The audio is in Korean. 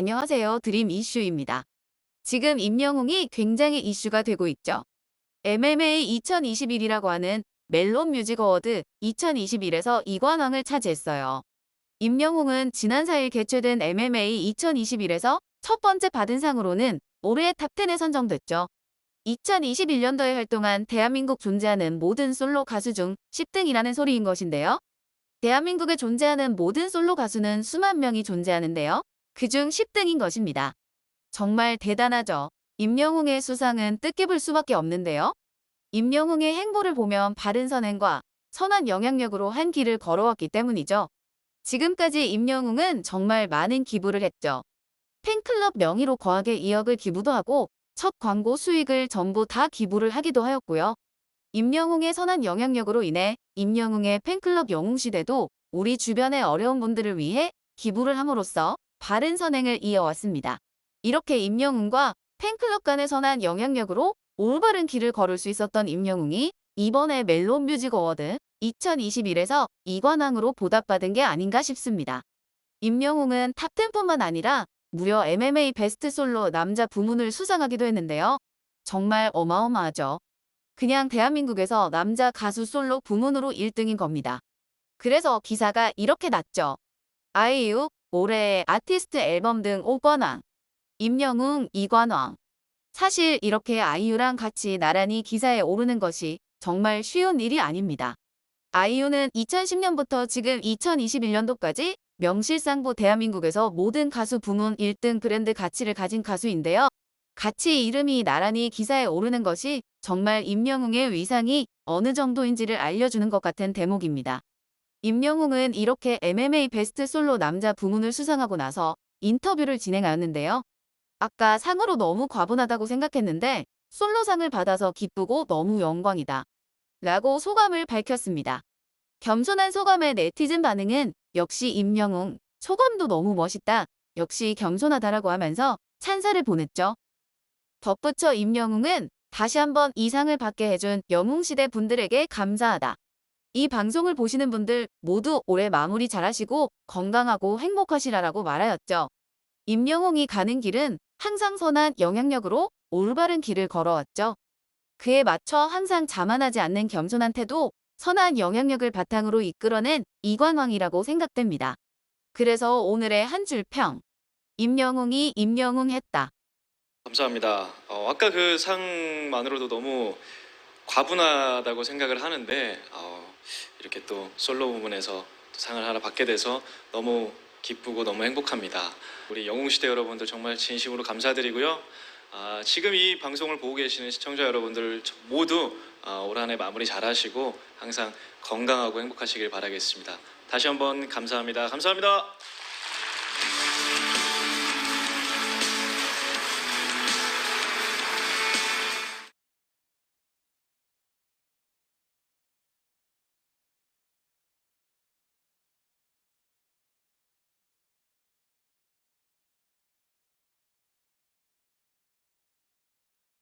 안녕하세요. 드림 이슈입니다. 지금 임영웅이 굉장히 이슈가 되고 있죠. MMA 2021이라고 하는 멜론 뮤직 어워드 2021에서 이관왕을 차지했어요. 임영웅은 지난 4일 개최된 MMA 2021에서 첫 번째 받은 상으로는 올해의 탑10에 선정됐죠. 2021년도에 활동한 대한민국 존재하는 모든 솔로 가수 중 10등이라는 소리인 것인데요. 대한민국에 존재하는 모든 솔로 가수는 수만 명이 존재하는데요. 그중 10등인 것입니다. 정말 대단하죠. 임영웅의 수상은 뜻깊을 수밖에 없는데요. 임영웅의 행보를 보면 바른 선행과 선한 영향력으로 한 길을 걸어왔기 때문이죠. 지금까지 임영웅은 정말 많은 기부를 했죠. 팬클럽 명의로 거하게 2억을 기부도 하고 첫 광고 수익을 전부 다 기부를 하기도 하였고요. 임영웅의 선한 영향력으로 인해 임영웅의 팬클럽 영웅시대도 우리 주변의 어려운 분들을 위해 기부를 함으로써 바른 선행을 이어왔습니다. 이렇게 임영웅과 팬클럽 간의 선한 영향력으로 올바른 길을 걸을 수 있었던 임영웅이 이번에 멜론 뮤직 어워드 2021에서 이관왕으로 보답받은 게 아닌가 싶습니다. 임영웅은 탑10뿐만 아니라 무려 MMA 베스트 솔로 남자 부문을 수상하기도 했는데요. 정말 어마어마하죠. 그냥 대한민국에서 남자 가수 솔로 부문으로 1등인 겁니다. 그래서 기사가 이렇게 났죠. 아이유, 올해의 아티스트 앨범 등 5관왕, 임영웅 2관왕. 사실 이렇게 아이유랑 같이 나란히 기사에 오르는 것이 정말 쉬운 일이 아닙니다. 아이유는 2010년부터 지금 2021년도까지 명실상부 대한민국에서 모든 가수 부문 1등 브랜드 가치를 가진 가수인데요. 같이 이름이 나란히 기사에 오르는 것이 정말 임영웅의 위상이 어느 정도인지를 알려주는 것 같은 대목입니다. 임영웅은 이렇게 MMA 베스트 솔로 남자 부문을 수상하고 나서 인터뷰를 진행하였는데요. 아까 상으로 너무 과분하다고 생각했는데 솔로상을 받아서 기쁘고 너무 영광이다. 라고 소감을 밝혔습니다. 겸손한 소감의 네티즌 반응은 역시 임영웅, 소감도 너무 멋있다. 역시 겸손하다라고 하면서 찬사를 보냈죠. 덧붙여 임영웅은 다시 한번 이 상을 받게 해준 영웅시대 분들에게 감사하다. 이 방송을 보시는 분들 모두 올해 마무리 잘하시고 건강하고 행복하시라라고 말하였죠. 임영웅이 가는 길은 항상 선한 영향력으로 올바른 길을 걸어왔죠. 그에 맞춰 항상 자만하지 않는 겸손한 태도, 선한 영향력을 바탕으로 이끌어낸 이관왕이라고 생각됩니다. 그래서 오늘의 한 줄 평. 임영웅이 임영웅 했다. 감사합니다. 어, 아까 그 상만으로도 너무 과분하다고 생각을 하는데 어, 이렇게 또 솔로 부분에서 또 상을 하나 받게 돼서 너무 기쁘고 너무 행복합니다. 우리 영웅시대 여러분들 정말 진심으로 감사드리고요. 아, 지금 이 방송을 보고 계시는 시청자 여러분들 모두 아, 올 한해 마무리 잘하시고 항상 건강하고 행복하시길 바라겠습니다. 다시 한번 감사합니다. 감사합니다.